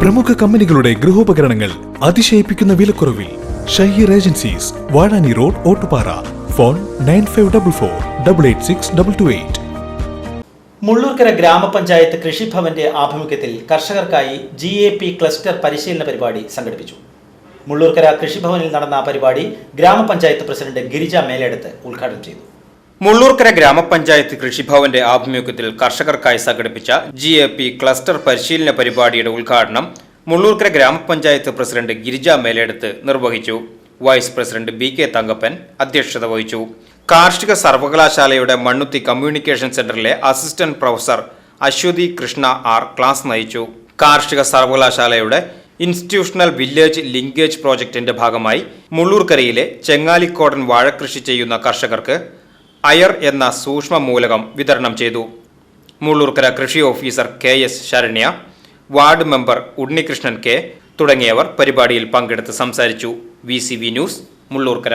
പ്രമുഖ കമ്പനികളുടെ ഗൃഹോപകരണങ്ങൾ അതിശയിപ്പിക്കുന്ന വിലക്കുറവിൽ Shaheer agencies Vazhani road Ottupara. Phone nine five double four double eight six double two eight. Mullurkara ഗ്രാമപഞ്ചായത്ത് കൃഷിഭവന്റെ ആഭിമുഖ്യത്തിൽ കർഷകർക്കായി ജി എ പി ക്ലസ്റ്റർ പരിശീലന പരിപാടി സംഘടിപ്പിച്ചു. മുള്ളൂർക്കര കൃഷിഭവനിൽ നടന്ന പരിപാടി ഗ്രാമപഞ്ചായത്ത് പ്രസിഡന്റ് ഗിരിജ മേലെടുത്ത് ഉദ്ഘാടനം ചെയ്തു. മുള്ളൂർക്കര ഗ്രാമപഞ്ചായത്ത് കൃഷിഭവന്റെ ആഭിമുഖ്യത്തിൽ കർഷകർക്കായി സംഘടിപ്പിച്ച ജി എ പി ക്ലസ്റ്റർ പരിശീലന പരിപാടിയുടെ ഉദ്ഘാടനം മുള്ളൂർക്കര ഗ്രാമപഞ്ചായത്ത് പ്രസിഡന്റ് ഗിരിജ മേലെടുത്ത് നിർവഹിച്ചു. Vice president B K Thankappan അധ്യക്ഷത വഹിച്ചു. കാർഷിക സർവകലാശാലയുടെ മണ്ണുത്തി കമ്മ്യൂണിക്കേഷൻ സെന്ററിലെ assistant professor Aswathy Krishna R class നയിച്ചു. കാർഷിക സർവകലാശാലയുടെ ഇൻസ്റ്റിറ്റ്യൂഷണൽ വില്ലേജ് ലിങ്കേജ് പ്രോജക്റ്റിന്റെ ഭാഗമായി മുള്ളൂർക്കരയിലെ ചെങ്ങാലിക്കോടൻ വാഴകൃഷി ചെയ്യുന്ന കർഷകർക്ക് അയർ എന്ന സൂക്ഷ്മ മൂലകം വിതരണം ചെയ്തു. മുള്ളൂർക്കര കൃഷി officer K S Saranya ward member Unnikrishnan K തുടങ്ങിയവർ പരിപാടിയിൽ പങ്കെടുത്ത് സംസാരിച്ചു. V news Mullurkara.